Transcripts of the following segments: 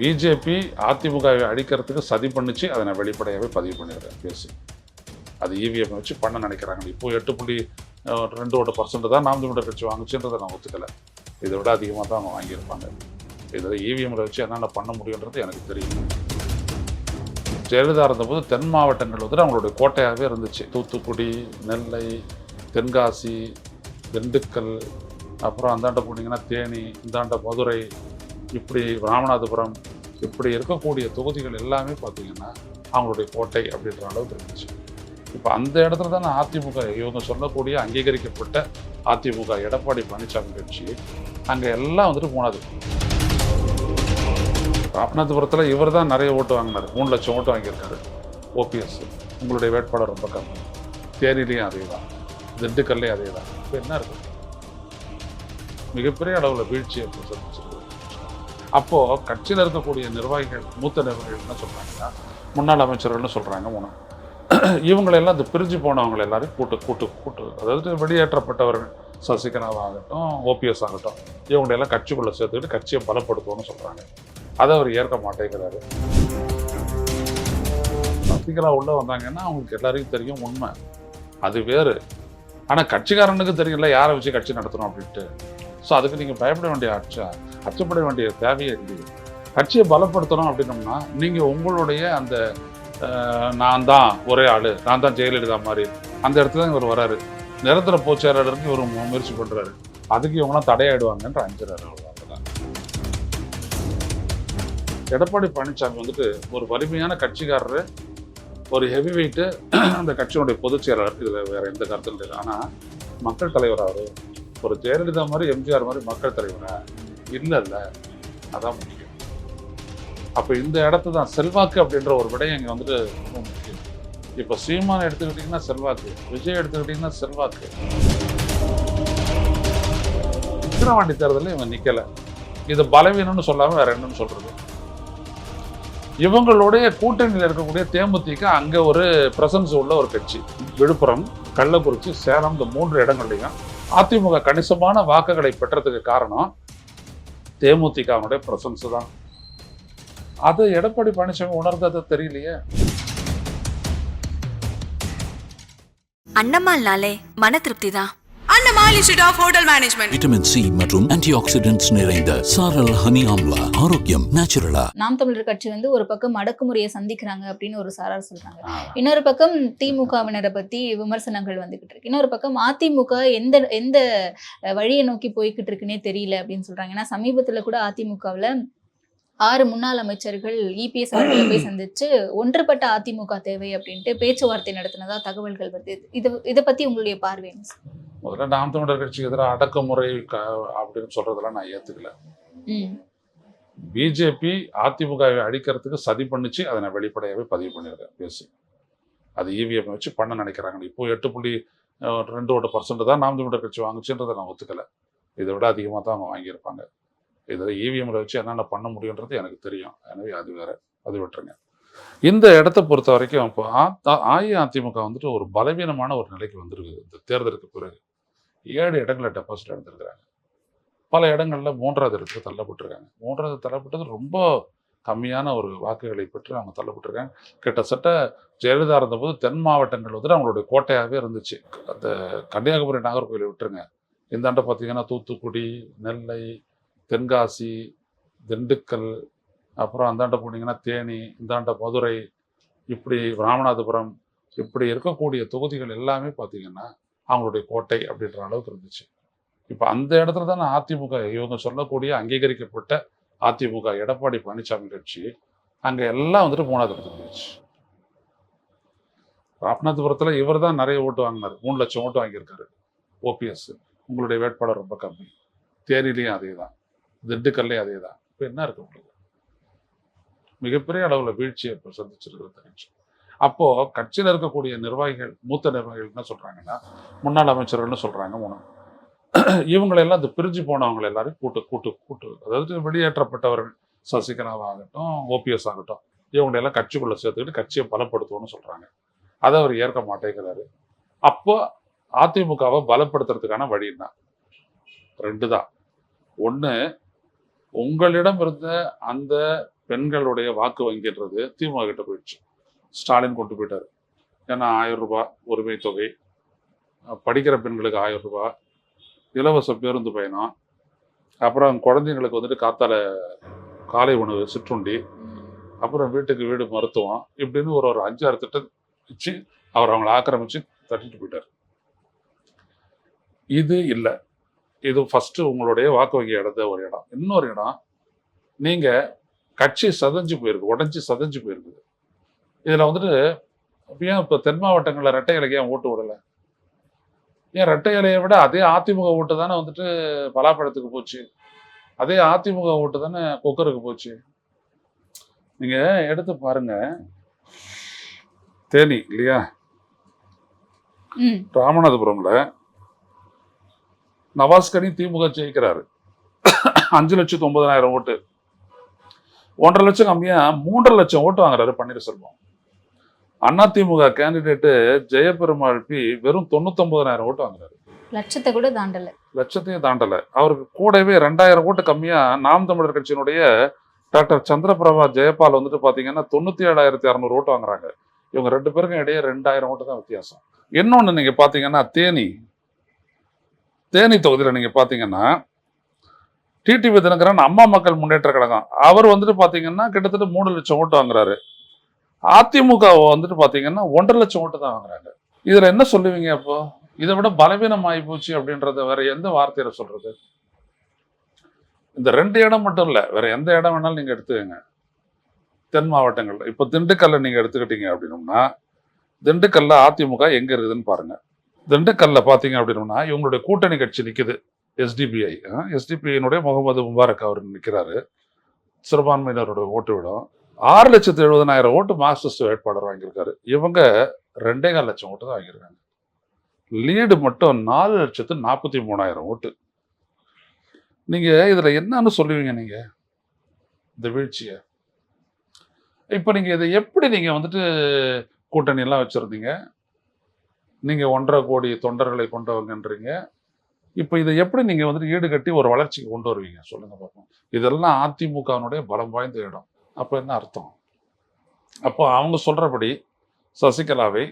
BJP அதிமுகவை அழிக்கிறதுக்கு சதி பண்ணிச்சு. அதை நான் வெளிப்படையாகவே பதிவு பண்ணிடுறேன். பேசி. அது இவிஎம் வச்சு பண்ண நினைக்கிறாங்க. இப்போ எட்டு புள்ளி ரெண்டு ஓட்டு பர்சன்ட் தான் நாம் தமிழர் கட்சி வாங்குச்சுன்றதை நான் ஒத்துக்கலை. இதை விட அதிகமாக தான் அவங்க வாங்கியிருப்பாங்க. இதில் இவிஎம்மில் வச்சு என்னென்ன பண்ண முடியுன்றது எனக்கு தெரியும். ஜெயலலிதா இருந்தபோது தென் மாவட்டங்கள் வந்து அவங்களுடைய கோட்டையாகவே இருந்துச்சு. தூத்துக்குடி நெல்லை தென்காசி திண்டுக்கல் அப்புறம் அந்தாண்ட போனீங்கன்னா தேனி இந்தாண்ட மதுரை இப்படி ராமநாதபுரம் இப்படி இருக்கக்கூடிய தொகுதிகள் எல்லாமே பார்த்தீங்கன்னா அவங்களுடைய கோட்டை அப்படின்ற அளவுக்கு இருந்துச்சு. இப்போ அந்த இடத்துல தானே அதிமுக இவங்க சொல்லக்கூடிய அங்கீகரிக்கப்பட்ட அதிமுக எடப்பாடி பழனிசாமி கட்சி அங்கே எல்லாம் வந்துட்டு போனது ராமநாதபுரத்தில் இவர் தான் நிறைய ஓட்டு வாங்கினார். மூணு லட்சம் ஓட்டு வாங்கியிருக்காரு ஓபிஎஸ் உங்களுடைய வேட்பாளர் ரொம்ப கம்மி. தேனிலையும் அதே தான் திண்டுக்கல்லையும் அதே தான் இப்போ என்ன இருக்கு? மிகப்பெரிய அளவில் வீழ்ச்சி அப்படின்னு சொல்லி அப்போது கட்சியில் இருக்கக்கூடிய நிர்வாகிகள் மூத்த நிர்வாகிகள் என்ன சொல்கிறாங்கன்னா முன்னாள் அமைச்சர்கள்னு சொல்கிறாங்க மூணு இவங்களெல்லாம் இந்த பிரிஞ்சு போனவங்களை எல்லாரையும் கூட்டு கூட்டு கூட்டு அதாவது வெளியேற்றப்பட்டவர்கள் சசிகலாவாகட்டும் ஓபிஎஸ் ஆகட்டும் இவங்களெல்லாம் கட்சிக்குள்ளே சேர்த்துக்கிட்டு கட்சியை பலப்படுத்துவோம்னு சொல்கிறாங்க அதை அவர் ஏற்க மாட்டேங்கிறாரு. சசிகலா உள்ளே வந்தாங்கன்னா அவங்களுக்கு எல்லாருக்கும் தெரியும் உண்மை. அது வேறு. ஆனால் கட்சிக்காரனுக்கு தெரியல யாரை வச்சு கட்சி நடத்தணும் அப்படின்ட்டு. ஸோ அதுக்கு நீங்கள் பயப்பட வேண்டிய அச்சா அச்சப்பட வேண்டிய தேவையே இல்லையே கட்சியை பலப்படுத்தணும் அப்படின்னோம்னா நீங்கள் உங்களுடைய அந்த நான் தான் ஒரே ஆள் நான் தான் ஜெயலலிதா மாதிரி. அந்த இடத்துல தான் இவர் வராரு. நிரந்தர பொதுச்செயலாளருக்கு இவர் மு- முயற்சி பண்ணுறாரு அதுக்கு இவங்களாம் தடையாயிடுவாங்கன்ற அஞ்சுறாரு அவ்வளவுதான் எடப்பாடி பழனிசாமி வந்துட்டு ஒரு வலிமையான கட்சிக்காரர் ஒரு ஹெவி வெயிட்டு அந்த கட்சியினுடைய பொதுச் செயலாளர் இதில் வேற எந்த கருத்தும் இல்லை. ஆனால் மக்கள் தலைவர் ஒரு ஜெயலலிதா மாதிரி எம்ஜிஆர் மாதிரி மக்கள் தலைவரை? இல்லை இல்லை அதான் முக்கியம். அப்போ இந்த இடத்து தான் செல்வாக்கு அப்படின்ற ஒரு விடயம் இங்கே வந்துட்டு ரொம்ப முக்கியம். இப்போ சீமானை எடுத்துக்கிட்டிங்கன்னா செல்வாக்கு விஜய் எடுத்துக்கிட்டிங்கன்னா செல்வாக்கு. விக்கிரவாண்டி தேர்தலில் இவங்க நிற்கலை இது பலவீனம்னு சொல்லாமல் வேற என்னன்னு சொல்கிறது இவங்களுடைய கூட்டணியில் இருக்கக்கூடிய தேமுதிக அங்கே ஒரு பிரசன்ஸ் உள்ள ஒரு கட்சி. விழுப்புரம் கள்ளக்குறிச்சி சேலம் இந்த மூன்று இடங்கள்லையும் அதிமுக கணிசமான வாக்குகளை பெற்றதுக்கு காரணம் தேமுதிகவுடைய பிரசன்ஸ் தான். அது எடப்பாடி பழனிசாமி உணர்ந்தது தெரியலையே. அண்ணம்மாள்னாலே மன திருப்தி தான். Annamal institute of hotel management vitamin C மற்றும் ஆன்டிஆக்சிடென்ட்ஸ் நிறைந்த சாரல் ஹனி ஆம்லா ஆரோக்கியம் நேச்சுரலா நாம் தமிழர் கட்சி வந்து ஒரு பக்கம் அடக்குமுறையை சந்திக்கிறாங்க அப்படின்னு ஒரு சாரார் சொல்றாங்க. இன்னொரு பக்கம் திமுகவினரை பத்தி விமர்சனங்கள் வந்துகிட்டு இருக்கு. இன்னொரு பக்கம் அதிமுக எந்த எந்த வழியை நோக்கி போய்கிட்டு இருக்குன்னே தெரியல அப்படின்னு சொல்றாங்க. ஏன்னா சமீபத்துல கூட அதிமுகவுல ஆறு முன்னாள் அமைச்சர்கள் இபிஎஸ் அவர்களை போய் சந்திச்சு ஒன்றுபட்ட அதிமுக தேவை அப்படின்ட்டு பேச்சுவார்த்தை நடத்தினதா தகவல்கள் வருது. இது இதை பத்தி உங்களுடைய பார்வை? முதல்ல நாம் தமிழர் கட்சிக்கு எதிராக அடக்குமுறை க- அப்படின்னு சொல்றதெல்லாம் நான் ஏத்துக்கல பிஜேபி அதிமுகவை அழிக்கிறதுக்கு சதி பண்ணிச்சு அதை நான் வெளிப்படையாகவே பதிவு பண்ணியிருக்கேன் பேசி அது இவிஎம் வச்சு பண்ண நினைக்கிறாங்க இப்போ எட்டு புள்ளி ரெண்டு ஒரு பர்சன்ட் தான் நாம் தமிழர் கட்சி வாங்குச்சுன்றதை நான் ஒத்துக்கலை இதை விட அதிகமாக தான் அவங்க வாங்கியிருப்பாங்க இதில் இவிஎம்ல வச்சு என்னென்ன பண்ண முடியுன்றது எனக்கு தெரியும் எனவே அது வேற அது விட்டுருங்க இந்த இடத்த பொறுத்த வரைக்கும் இப்போ அஇஅதிமுக வந்துட்டு ஒரு பலவீனமான ஒரு நிலைக்கு வந்திருக்கு இந்த தேர்தலுக்கு பிறகு ஏழு இடங்களை டெபாசிட் எடுத்திருக்கிறாங்க. பல இடங்களில் மூன்றாவது இடத்துக்கு தள்ளப்பட்டிருக்காங்க. மூன்றாவது தள்ளப்பட்டது ரொம்ப கம்மியான ஒரு வாக்குகளை பெற்று அவங்க தள்ளப்பட்டிருக்காங்க. கிட்டத்தட்ட ஜெயலலிதா இருந்தபோது தென் மாவட்டங்கள் வந்துட்டு அவங்களுடைய கோட்டையாகவே இருந்துச்சு. அந்த கன்னியாகுமரி நாகர்கோவிலை விட்டுருங்க. இந்தாண்ட பார்த்தீங்கன்னா தூத்துக்குடி நெல்லை தென்காசி திண்டுக்கல் அப்புறம் அந்தாண்ட போனீங்கன்னா தேனி இந்தாண்ட மதுரை இப்படி ராமநாதபுரம் இப்படி இருக்கக்கூடிய தொகுதிகள் எல்லாமே பார்த்தீங்கன்னா அவங்களுடைய கோட்டை அப்படின்ற அளவுக்கு இருந்துச்சு. இப்போ அந்த இடத்துல தானே அதிமுக இவங்க சொல்லக்கூடிய அங்கீகரிக்கப்பட்ட அதிமுக எடப்பாடி பழனிசாமி கட்சி அங்கே எல்லாம் வந்துட்டு மூணாவது இடத்துல இருந்துச்சு ராமநாதபுரத்தில் இவர் தான் நிறைய ஓட்டு வாங்கினார். மூணு லட்சம் ஓட்டு வாங்கியிருக்காரு ஓபிஎஸ் உங்களுடைய வேட்பாளர் ரொம்ப கம்மி. தேனிலையும் அதே தான் திண்டுக்கல்லையும் அதே தான் இப்போ என்ன இருக்கு உங்களுக்கு? மிகப்பெரிய அளவில் வீழ்ச்சியை இப்போ சந்திச்சிருக்கிறது கட்சி அப்போ கட்சியில் இருக்கக்கூடிய நிர்வாகிகள் மூத்த நிர்வாகிகள் என்ன சொல்றாங்கன்னா முன்னாள் அமைச்சர்கள்னு சொல்றாங்க மூணு. இவங்களெல்லாம் இந்த பிரிஞ்சு போனவங்க எல்லாரும் கூட்டு கூட்டு கூட்டு. அதாவது வெளியேற்றப்பட்டவர்கள் சசிகலாவாகட்டும் ஓபிஎஸ் ஆகட்டும் இவங்களெல்லாம் கட்சிக்குள்ள சேர்த்துக்கிட்டு கட்சியை பலப்படுத்துவோம்னு சொல்றாங்க. அதை அவர் ஏற்க மாட்டேங்கிறாரு. அப்போ அதிமுகவை பலப்படுத்துறதுக்கான வழி என்ன ரெண்டு தான் ஒன்று உங்களிடம் இருந்த அந்த பெண்களுடைய வாக்கு வங்கின்றது திமுக கிட்ட போயிடுச்சு. ஸ்டாலின் கொண்டு போயிட்டார். ஏன்னா ஆயிரம் ரூபாய் உரிமை தொகை படிக்கிற பெண்களுக்கு ஆயிரம் ரூபாய் இலவச பேருந்து பயணம் அப்புறம் குழந்தைங்களுக்கு வந்துட்டு காத்தால காலை உணவு சிற்றுண்டி அப்புறம் வீட்டுக்கு வீடு மருத்துவம் இப்படின்னு ஒரு ஒரு அஞ்சாறு திட்டம் வச்சு அவர் அவங்கள ஆக்கிரமிச்சு தட்டிட்டு போயிட்டார். இது இல்லை. இது ஃபஸ்ட்டு உங்களுடைய வாக்கு வங்கி இடத்த ஒரு இடம். இன்னொரு இடம் நீங்கள் கட்சி சதஞ்சு போயிருக்கு உடஞ்சி சதஞ்சு போயிருக்கு. இதுல வந்துட்டு ஏன் இப்போ தென் மாவட்டங்களில் ரெட்டை இலைக்கு ஏன் ஓட்டு விடலை? ஏன் ரெட்டை இலையை விட அதே அதிமுக ஓட்டு தானே வந்துட்டு பலாப்பழத்துக்கு போச்சு? அதே அதிமுக ஓட்டு தானே குக்கருக்கு போச்சு? நீங்க எடுத்து பாருங்க. தேனி இல்லையா? ராமநாதபுரம்ல நவாஸ்கனி திமுக ஜெயிக்கிறாரு. அஞ்சு லட்சத்து ஒன்பதாயிரம் ஓட்டு. ஒன்றரை லட்சம் கம்மியா மூன்றரை லட்சம் ஓட்டு வாங்குறாரு பன்னீர்செல்வம். அதிமுக கேண்டிடேட்டு ஜெயபெருமாள் பி வெறும் தொண்ணூத்தொன்பதாயிரம் ஓட்டு வாங்குறாரு. லட்சத்தை கூட தாண்டல. லட்சத்தையும் தாண்டல. அவருக்கு கூடவே ரெண்டாயிரம் ஓட்டு கம்மியா நாம் தமிழர் கட்சியினுடைய டாக்டர் சந்திரபிரபா ஜெயபால் வந்துட்டு பாத்தீங்கன்னா தொண்ணூத்தி ஏழாயிரத்தி அறநூறு ஓட்டு வாங்குறாங்க. இவங்க ரெண்டு பேருக்கும் இடையே ரெண்டாயிரம் ஓட்டு தான் வித்தியாசம். இன்னொன்னு நீங்க பாத்தீங்கன்னா தேனி. தேனி தொகுதியில நீங்க பாத்தீங்கன்னா டிடிவி தினகரன் அம்மா மக்கள் முன்னேற்ற கழகம். அவர் வந்துட்டு பாத்தீங்கன்னா கிட்டத்தட்ட மூணு லட்சம் ஓட்டு வாங்குறாரு. அதிமுக வந்துட்டு பார்த்தீங்கன்னா ஒன்றரை லட்சம் ஓட்டு தான் வாங்குறாங்க. இதில் என்ன சொல்லுவீங்க அப்போ? இதை விட பலவீனம் ஆகி போச்சு அப்படின்றத வேற எந்த வார்த்தையில சொல்றது? இந்த ரெண்டு இடம் மட்டும் இல்லை வேற எந்த இடம் வேணாலும் நீங்க எடுத்துக்கங்க. தென் மாவட்டங்கள்ல. இப்போ திண்டுக்கல்ல நீங்க எடுத்துக்கிட்டீங்க அப்படின்னோம்னா திண்டுக்கல்ல அதிமுக எங்க இருக்குதுன்னு பாருங்க. திண்டுக்கல்ல பாத்தீங்க அப்படின்னோம்னா இவங்களுடைய கூட்டணி கட்சி நிக்குது. எஸ்டிபிஐ எஸ்டிபிஐனுடைய முகமது முபாரக் அவர் நிற்கிறாரு சிறுபான்மையினரோட ஓட்டு விடும். ஆறு லட்சத்து எழுபதனாயிரம் ஓட்டு மார்க்சிஸ்ட் வேட்பாளர் வாங்கியிருக்காரு. இவங்க ரெண்டே கால் லட்சம் ஓட்டு தான் வாங்கியிருக்காங்க. லீடு மட்டும் நாலு லட்சத்து நாற்பத்தி மூணாயிரம் ஓட்டு. நீங்கள் இதில் என்னன்னு சொல்லுவீங்க நீங்கள் இந்த வீழ்ச்சியை. இப்போ நீங்கள் இதை எப்படி நீங்கள் வந்துட்டு கூட்டணியெல்லாம் வச்சுருந்தீங்க? நீங்கள் ஒன்றரை கோடி தொண்டர்களை கொண்டவங்கன்றீங்க. இப்போ இதை எப்படி நீங்கள் வந்துட்டு ஈடுகட்டி ஒரு வளர்ச்சிக்கு கொண்டு வருவீங்க? சொல்லுங்கள் பார்ப்போம் இதெல்லாம் அதிமுகவினுடைய பலம் வாய்ந்த இடம். அப்ப என்ன அர்த்தம்? அப்போ அவங்க சொல்றபடி சசிகலாவை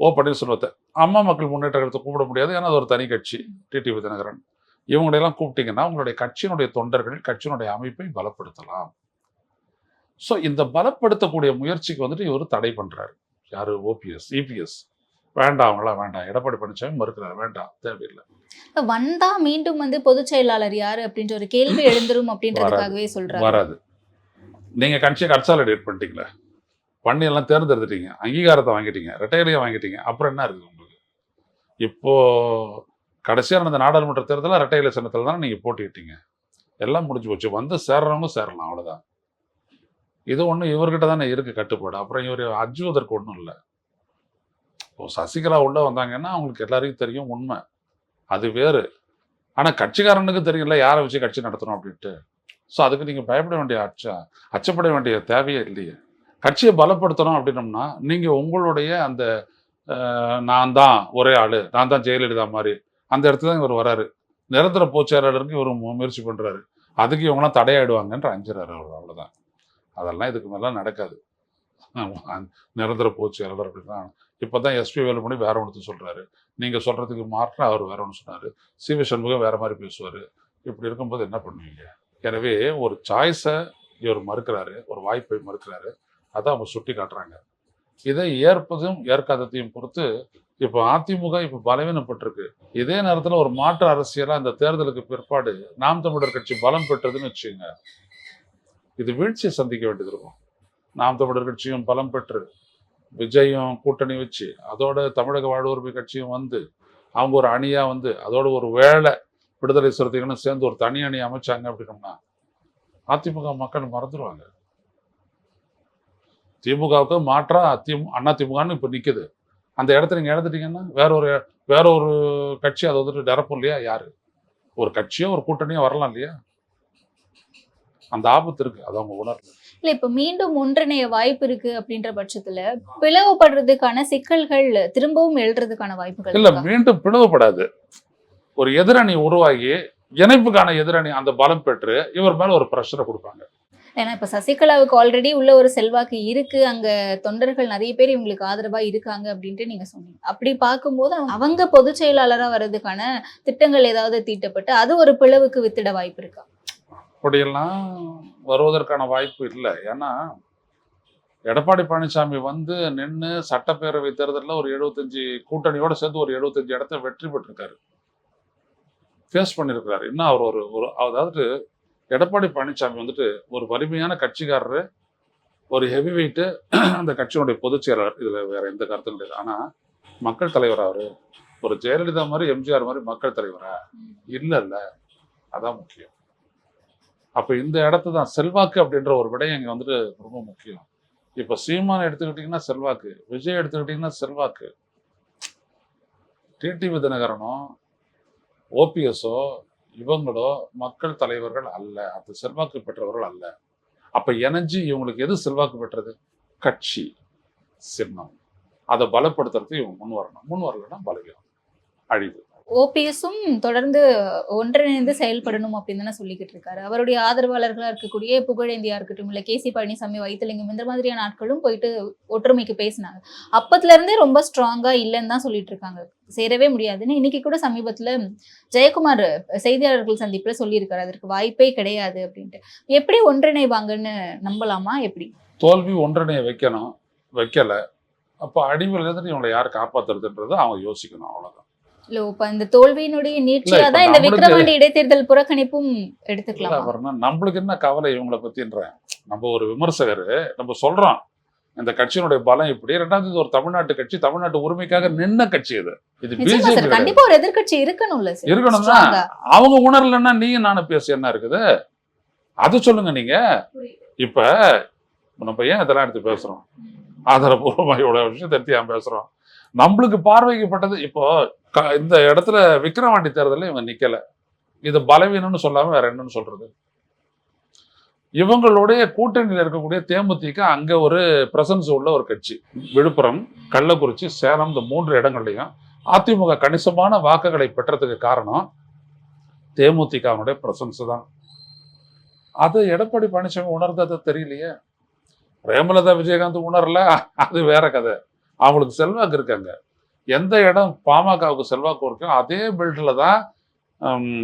ஓ பன்னீர்செல்வத்தை அம்மா மக்கள் முன்னேற்ற கழகத்தை கூப்பிட முடியாது ஏன்னா அது ஒரு தனி கட்சி டிடிவி தினகரன் இவங்களையெல்லாம் கூப்பிட்டீங்கன்னா உங்களுடைய கட்சியினுடைய தொண்டர்கள் கட்சியினுடைய அமைப்பை பலப்படுத்தலாம். ஸோ இந்த பலப்படுத்தக்கூடிய முயற்சிக்கு வந்துட்டு இவர் தடை பண்றாரு. யாரு? ஓபிஎஸ் இபிஎஸ் வேண்டாம் அவங்களாம் வேண்டாம். எடப்பாடி பழனிசாமி மறுக்கிறார் வேண்டாம் தேவையில்லை. வந்தா மீண்டும் வந்து பொதுச் செயலாளர் யாரு அப்படின்ற ஒரு கேள்வி எழுந்துரும் அப்படின்றதுக்காகவே சொல்றாரு வராது. நீங்கள் கட்சியை கன்சாலிடேட் பண்ணிட்டீங்களே? பண்ணி எல்லாம் தேர்ந்தெடுத்துட்டீங்க அங்கீகாரத்தை வாங்கிட்டீங்க. ரெட்டையிலையும் வாங்கிட்டீங்க. அப்புறம் என்ன இருக்குது உங்களுக்கு? இப்போது கடைசியாக நடந்த நாடாளுமன்ற தேர்தலில் ரெட்டையில சின்னத்தில் தானே நீங்கள் போட்டிட்டீங்க எல்லாம் முடிஞ்சு போச்சு. வந்து சேர்றவங்க சேரலாம். அவ்வளோதான் இது ஒன்றும் இவர்கிட்ட தானே இருக்குது கட்டுப்பாடு. அப்புறம் இவர் அஜுவதற்கு ஒன்றும் இல்லை. இப்போ சசிகலா உள்ளே வந்தாங்கன்னா அவங்களுக்கு எல்லாருக்கும் தெரியும் உண்மை. அது வேறு. ஆனால் கட்சிக்காரனுக்கு தெரியல யாரை வச்சு கட்சி நடத்தணும் அப்படின்ட்டு. ஸோ அதுக்கு நீங்கள் பயப்பட வேண்டிய அச்சா அச்சப்பட வேண்டிய தேவையே இல்லையே. கட்சியை பலப்படுத்தணும் அப்படின்னம்னா நீங்கள் உங்களுடைய அந்த நான் தான் ஒரே ஆள் நான் தான் ஜெயலலிதா மாதிரி அந்த இடத்துல தான் இவர் வராரு. நிரந்தர பொதுச்செயலாளருக்கு இவர் மு- முயற்சி பண்ணுறாரு அதுக்கு இவங்களாம் தடையாயிடுவாங்கன்ற அஞ்சுறாரு அவர் அவ்வளோதான் அதெல்லாம் இதுக்கு மேலே நடக்காது. நிரந்தர பொதுச்செயலாளர் அப்படின்னா இப்பதான் எஸ்பி வேலுமணி வேற ஒன்று சொல்கிறாரு நீங்கள் சொல்கிறதுக்கு மாற்றம் அவர் வேற ஒன்று சொன்னார். சி. வி. சண்முகம் வேற மாதிரி பேசுவார். இப்படி இருக்கும்போது என்ன பண்ணுவீங்க? எனவே ஒரு சாய்ஸை இவர் மறுக்கிறாரு ஒரு வாய்ப்பை மறுக்கிறாரு. அதை அவங்க சுட்டி காட்டுறாங்க. இதை ஏற்பதும் ஏற்காததையும் பொறுத்து இப்போ அதிமுக இப்போ பலவீனப்பட்டிருக்கு. இதே நேரத்தில் ஒரு மாற்று அரசியலாக இந்த தேர்தலுக்கு பிற்பாடு நாம் தமிழர் கட்சி பலம் பெற்றதுன்னு வச்சுங்க. இது வீழ்ச்சியை சந்திக்க வேண்டியது இருக்கும். நாம் தமிழர் கட்சியும் பலம் பெற்று விஜயும் கூட்டணி வச்சு அதோட தமிழக வாழ்வுரிமை கட்சியும் வந்து அவங்க ஒரு அணியாக வந்து அதோட ஒரு வேலை விடுதலை சிறுத்தைகளும் சேர்ந்து ஒரு தனி அணி அமைச்சாங்க அப்படின்னோம்னா அதிமுக மக்கள் மறந்துடுவாங்க திமுகவுக்கு மாற்றா அதிமு அண்ணா திமுகன்னு இப்போ நிக்குது. அந்த இடத்த நீங்க இழந்துட்டீங்கன்னா வேற ஒரு வேற ஒரு கட்சி அதை வந்துட்டு நிரப்பும் இல்லையா? யாரு? ஒரு கட்சியோ ஒரு கூட்டணியோ வரலாம் இல்லையா? அந்த ஆபத்து இருக்கு. அது அவங்க உணர்வு இல்ல இப்ப மீண்டும் ஒன்றிணைய வாய்ப்பு இருக்கு அப்படின்ற பட்சத்துல பிளவுபடுறதுக்கான சிக்கல்கள் திரும்பவும் எழுறதுக்கான வாய்ப்புகள் இல்ல? மீண்டும் பிளவுபடாது. ஒரு எதிரணி உருவாகி இணைப்புக்கான எதிரணி அந்த பலம் பெற்று இவர் மேல ஒரு ப்ரெஷரை கொடுப்பாங்க. ஏன்னா இப்ப சசிகலாவுக்கு ஆல்ரெடி உள்ள ஒரு செல்வாக்கு இருக்கு. அங்க தொண்டர்கள் நிறைய பேர் இவங்களுக்கு ஆதரவா இருக்காங்க அப்படின்ட்டு நீங்க சொன்னீங்க. அப்படி பார்க்கும்போது அவங்க- பொதுச் செயலாளரா வர்றதுக்கான திட்டங்கள் ஏதாவது தீட்டப்பட்டு அது ஒரு பிளவுக்கு வித்திட வாய்ப்பு இருக்கா? அப்படியெல்லாம் வருவதற்கான வாய்ப்பு இல்லை. ஏன்னா எடப்பாடி பழனிசாமி வந்து நின்று சட்டப்பேரவை தேர்தலில் ஒரு எழுபத்தஞ்சு கூட்டணியோட சேர்ந்து ஒரு எழுபத்தஞ்சு இடத்த வெற்றி பெற்றிருக்காரு. ஃபேஸ் பண்ணியிருக்கிறாரு இன்னும் அவர் ஒரு ஒரு அதாவது எடப்பாடி பழனிசாமி வந்துட்டு ஒரு வலிமையான கட்சிக்காரரு ஒரு ஹெவி வெயிட்டு அந்த கட்சியினுடைய பொதுச் செயலாளர். இதில் வேற எந்த கருத்தும் கிடையாது ஆனால் மக்கள் தலைவர் அவர் ஒரு ஜெயலலிதா மாதிரி எம்ஜிஆர் மாதிரி மக்கள் தலைவரா? இல்லை இல்லை அதான் முக்கியம். அப்போ இந்த இடத்து தான் செல்வாக்கு அப்படின்ற ஒரு விடயம் இங்கே வந்துட்டு ரொம்ப முக்கியம். இப்போ சீமான் எடுத்துக்கிட்டிங்கன்னா செல்வாக்கு விஜய் எடுத்துக்கிட்டிங்கன்னா செல்வாக்கு. டிடிவி தினகரனும் ஓபிஎஸ்ஸோ இவங்களோ மக்கள் தலைவர்கள் அல்ல. அந்த செல்வாக்கு பெற்றவர்கள் அல்ல. அப்ப இணைஞ்சு இவங்களுக்கு எது செல்வாக்கு பெற்றது? கட்சி சின்னம். அதை பலப்படுத்துறதுக்கு இவங்க முன் வரணும் முன் வரலன்னா பலவீனம். அழிவு. ஓபிஎஸும் தொடர்ந்து ஒன்றிணைந்து செயல்படணும் அப்படின்னு தானே சொல்லிக்கிட்டு இருக்காரு. அவருடைய ஆதரவாளர்களா இருக்கக்கூடிய புகழேந்தியா இருக்கட்டும் இல்ல கேசி பழனிசாமி வைத்திலிங்கம் இந்த மாதிரியான ஆட்களும் போயிட்டு ஒற்றுமைக்கு பேசினாங்க. அப்பத்துல இருந்தே ரொம்ப ஸ்ட்ராங்கா இல்லைன்னு தான் சொல்லிட்டு இருக்காங்க. சேரவே முடியாதுன்னு இன்னைக்கு கூட சமீபத்துல ஜெயக்குமார் செய்தியாளர்கள் சந்திப்புல சொல்லியிருக்காரு. அதற்கு வாய்ப்பே கிடையாது அப்படின்ட்டு. எப்படி ஒன்றிணைவாங்கன்னு நம்பலாமா? எப்படி? தோல்வி ஒன்றிணைய வைக்கணும் வைக்கல. அப்போ அடிவில் இருந்து இவங்களை யார் காப்பாத்துறதுன்றதை அவங்க யோசிக்கணும் அவ்வளவுதான். இல்ல இப்ப இந்த தோல்வியினுடைய நீட்சியா தான் இந்த விக்ரவாண்டி இடைத்தேர்தல் புறக்கணிப்பும் எடுத்துக்கலாமா? நம்மளுக்கு என்ன கவலை? இவங்களை பத்தின்றேன் நம்ம ஒரு விமர்சகர். நம்ம சொல்றோம். இந்த கட்சியினுடைய பலம் இப்படி. ரெண்டாவது ஒரு தமிழ்நாட்டு கட்சி தமிழ்நாட்டு உரிமைக்காக நின்ன கட்சி இது. இது பிஜேபி கண்டிப்பா ஒரு எதிர்க்கட்சி இருக்கணும்ல ஆ. அவங்க உணரலன்னா நீயும் நானும் பேச என்ன இருக்குது? அது சொல்லுங்க நீங்க. இப்ப நம்ம ஏன் இதெல்லாம் எடுத்து பேசுறோம்? ஆதாரபூர்வமா இவ்வளவு விஷயத்தை எடுத்து ஏன் பேசுறோம். நம்மளுக்கு பார்வைக்கப்பட்டது. இப்போ க- இந்த இடத்துல விக்ரவாண்டி தேர்தலில் இவங்க நிற்கலை இது பலவீனம்னு சொல்லாமல் வேற என்னன்னு சொல்றது? இவங்களுடைய கூட்டணியில் இருக்கக்கூடிய தேமுதிக அங்கே ஒரு பிரசன்ஸ் உள்ள ஒரு கட்சி. விழுப்புரம் கள்ளக்குறிச்சி சேலம் இந்த மூன்று இடங்கள்லையும் அதிமுக கணிசமான வாக்குகளை பெற்றதுக்கு காரணம் தேமுதிகனுடைய பிரசன்ஸ் தான். அது எடப்பாடி பழனிசாமி உணர்ந்தது தெரியலையே? பிரேமலதா விஜயகாந்த் உணரல? அது வேற கதை. அவங்களுக்கு செல்வாக்கு இருக்காங்க எந்த இடம் பாமகவுக்கு செல்வாக்கு இருக்கோ அதே பில்டில் தான்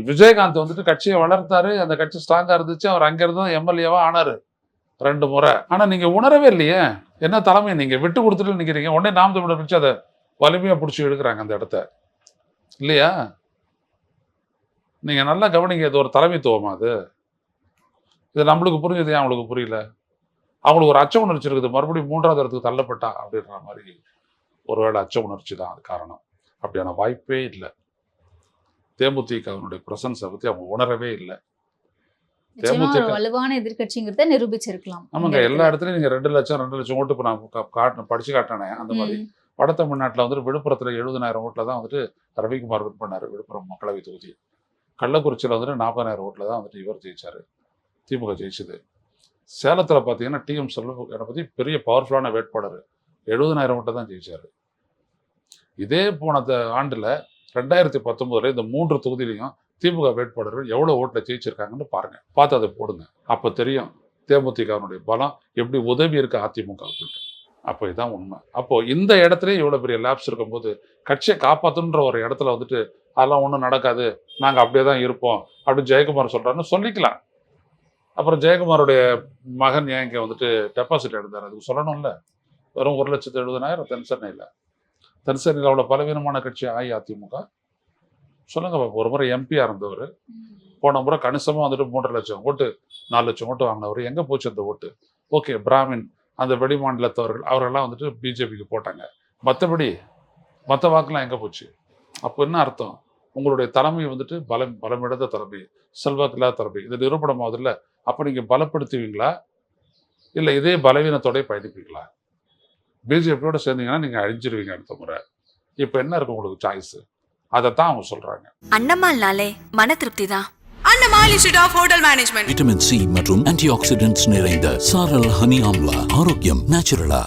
விஜயகாந்த் வந்துட்டு கட்சியை வளர்த்தாரு. அந்த கட்சி ஸ்ட்ராங்காக இருந்துச்சு. அவர் அங்கேருந்து தான் எம்எல்ஏவா ஆனாரு. ரெண்டு முறை. ஆனால் நீங்கள் உணரவே இல்லையே. என்ன தலைமை நீங்கள் விட்டு கொடுத்துட்டு நிற்கிறீங்க உடனே நாம் தமிழர் கட்சி அதை வலிமையாக பிடிச்சி எடுக்கிறாங்க அந்த இடத்த. இல்லையா? நீங்கள் நல்லா கவனிங்க. இது ஒரு தலைமைத்துவமா அது? இது நம்மளுக்கு புரிஞ்சது ஏன் அவங்களுக்கு புரியல? அவங்களுக்கு ஒரு அச்ச உணர்ச்சி இருக்குது. மறுபடியும் மூன்றாவது இடத்துக்கு தள்ளப்பட்டா அப்படின்ற மாதிரி ஒருவேளை அச்ச உணர்ச்சி தான் அது காரணம். அப்படியான வாய்ப்பே இல்லை. தேமுதிகவினுடைய பிரசன்ஸை பத்தி அவங்க உணரவே இல்லை. வலுவான எதிர்க்கட்சிங்கிறத நிரூபிச்சிருக்கலாம். ஆமாங்க எல்லா இடத்துலயும் நீங்க ரெண்டு லட்சம் ரெண்டு லட்சம் ஓட்டு இப்போ நான் காட்டின படிச்சு காட்டினேன் அந்த மாதிரி. வட தமிழ்நாட்டில் வந்துட்டு விழுப்புரத்தில் எழுபதனாயிரம் ஓட்டில் தான் வந்துட்டு ரவிக்குமார் வின் பண்ணார் விழுப்புரம் மக்களவை தொகுதி. கள்ளக்குறிச்சியில் வந்துட்டு நாற்பதாயிரம் ஓட்டில் தான் வந்துட்டு இவர் ஜெயிச்சாரு திமுக ஜெயிச்சது. சேலத்தில் பார்த்தீங்கன்னா டிஎம் செல்வனை பற்றி பெரிய பவர்ஃபுல்லான வேட்பாளர். எழுபதனாயிரம் மட்டும் தான் ஜெயிச்சார். இதே போன ஆண்டில் ரெண்டாயிரத்தி பத்தொன்பதுல இந்த மூன்று தொகுதியிலையும் திமுக வேட்பாளர்கள் எவ்வளோ ஓட்டில் ஜெயிச்சிருக்காங்கன்னு பாருங்க. பார்த்து அதை போடுங்க. அப்போ தெரியும் தேமுதிகனுடைய பலம் எப்படி உதவி இருக்கு அதிமுகவுக்கு அப்போ இதுதான் உண்மை. அப்போ இந்த இடத்துலயே இவ்வளோ பெரிய லேப்ஸ் இருக்கும்போது கட்சியை காப்பாற்றுன்ற ஒரு இடத்துல வந்துட்டு அதெல்லாம் ஒன்றும் நடக்காது. நாங்கள் அப்படியே தான் இருப்போம். அப்படின்னு ஜெயக்குமார் சொல்கிறாருன்னு சொல்லிக்கலாம். அப்புறம் ஜெயக்குமாருடைய மகன் ஏன் இங்கே வந்துட்டு டெபாசிட் எடுத்தார்? அதுக்கு சொல்லணும்ல. வெறும் ஒரு லட்சத்து எழுபதனாயிரம் தென் சென்னையில். அவ்வளோ பலவீனமான கட்சி அஇஅதிமுக. சொல்லுங்க பாப்போம். ஒரு முறை எம்பியாக இருந்தவர். போன முறை கணிசமாக வந்துட்டு மூன்றரை லட்சம் ஓட்டு நாலு லட்சம் ஓட்டு வாங்கினவர். எங்கே போச்சு அந்த ஓட்டு? ஓகே பிராமின் அந்த வெளிமாநிலத்தவர்கள் அவரெல்லாம் வந்துட்டு பிஜேபிக்கு போட்டாங்க. மற்றபடி மற்ற வாக்கெல்லாம் எங்கே போச்சு? அப்போ என்ன அர்த்தம்? உங்களுடைய தலைமை வந்துட்டு பலம் பலமிழந்த தலைமை செல்வாக்கு இல்லாத தலைமை இது நிரூபணம் ஆகுதுல்ல அப்போ நீங்கள் பலப்படுத்துவீங்களா? இல்லை இதே பலவீனத்தோடய பயணிப்பீங்களா? பிஜேபியோட சேர்ந்தீங்கன்னா நீங்கள் அழிஞ்சிருவீங்க அடுத்த முறை. இப்போ என்ன இருக்கு உங்களுக்கு சாய்ஸ் அதைத்தான் அவங்க சொல்கிறாங்க அன்னமால்னாலே மன திருப்தி தான் institute of hotel management vitamin C மற்றும் ஆன்டி ஆக்சிடென்ட்ஸ் நிறைந்த சாரல் ஹனி ஆம்லா. ஆரோக்கியம் நேச்சுரலா